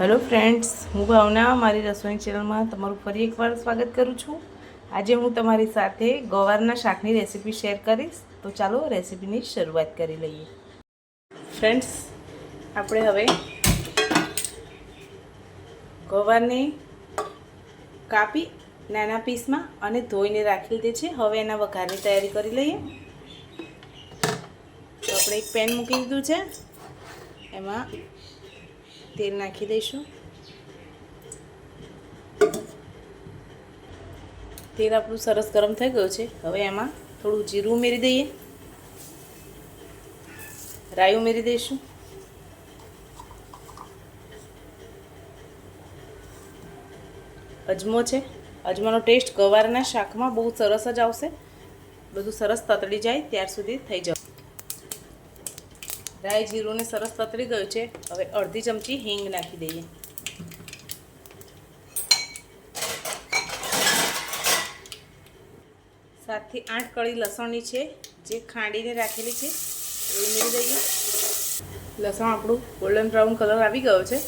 Hello friends, હું ભાવના, મારી રસોઈ ચેનલમાં તમારું ફરી એકવાર સ્વાગત કરું છું. આજે હું તમારી સાથે ગવારના શાકની રેસીપી શેર કરીશ. તો ચાલો રેસીપીની શરૂઆત કરી લઈએ. ફ્રેન્ડ્સ, આપણે હવે ગવારને કાપી નાના પીસમાં અને ધોઈને રાખી લીધી છે. હવે એના વઘારની તૈયારી કરી લઈએ. તો આપણે એક પેન મૂકી દીધું છે. એમાં તેલ નાખી દઈશું. તેલ આપણું સરસ ગરમ થઈ ગયું છે. હવે એમાં થોડું જીરું ઉમેરી દઈએ. રાઈ ઉમેરી દઈશું. અજમો છે. અજમાનો ટેસ્ટ ગવારના શાકમાં બહુ સરસ જ આવશે. બધું સરસ તતડી જાય, ત્યાર સુધી થઈ જશે. રાઈ જીરુંને સરસ તતરી ગયું છે. હવે અડધી ચમચી હિંગ નાખી દઈએ. સાતથી આઠ કળી લસણની છે, જે ખાંડીને રાખેલી છે. એ ઉમેરી દઈએ. લસણ આપણું ગોલ્ડન બ્રાઉન કલર આવી ગયો છે.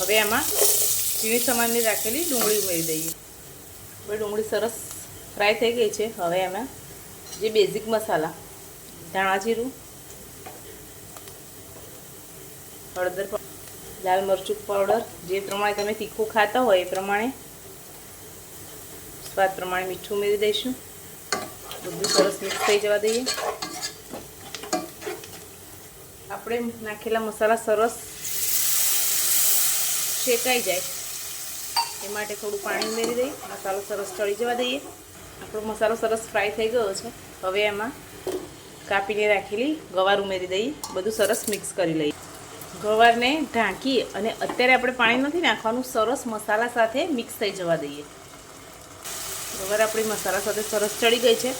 હવે એમાં ચીણી સમાનની રાખેલી ડુંગળી ઉમેરી દઈએ. હવે ડુંગળી સરસ ફ્રાય થઈ ગઈ છે. હવે એમાં જે બેઝિક મસાલા, ધાણા જીરું હળદર લાલ મરચું પાવડર જે પ્રમાણે તમે તીખું ખાતા હોય એ પ્રમાણે, સ્વાદ પ્રમાણે મીઠું ઉમેરી દઈશું. બધું સરસ મિક્સ થઈ જવા દઈએ. આપણે નાખેલા મસાલા સરસ શેકાઈ જાય. એ માટે થોડું પાણી ઉમેરી દઈએ. મસાલો સરસ ચડી જવા દઈએ. આપણો મસાલો સરસ ફ્રાય થઈ ગયો છે. હવે એમાં કાપીને રાખેલી ગવાર ઉમેરી દઈએ. બધું સરસ મિક્સ કરી લઈએ. ગવારને ઢાંકી અને અત્યારે આપણે પાણી નથી નાખવાનું, સરસ મસાલા સાથે મિક્સ થઈ જવા દઈએ. ગવાર આપણી મસાલા સાથે સરસ ચડી ગઈ છે.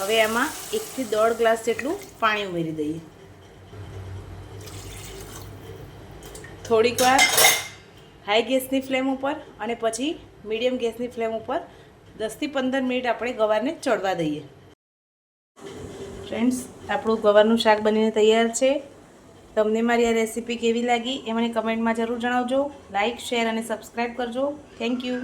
હવે એમાં એકથી દોઢ ગ્લાસ જેટલું પાણી ઉમેરી દઈએ. થોડીક વાર હાઈ ગેસની ફ્લેમ ઉપર અને પછી મીડિયમ ગેસની ફ્લેમ ઉપર દસથી પંદર મિનિટ આપણે ગવારને ચડવા દઈએ. ફ્રેન્ડ્સ આપણું ગવારનું શાક બનીને તૈયાર છે. તમને મારી આ રેસીપી કેવી લાગી એ મને કમેન્ટમાં જરૂર જણાવજો. લાઇક શેર અને સબસ્ક્રાઈબ કરજો. Thank you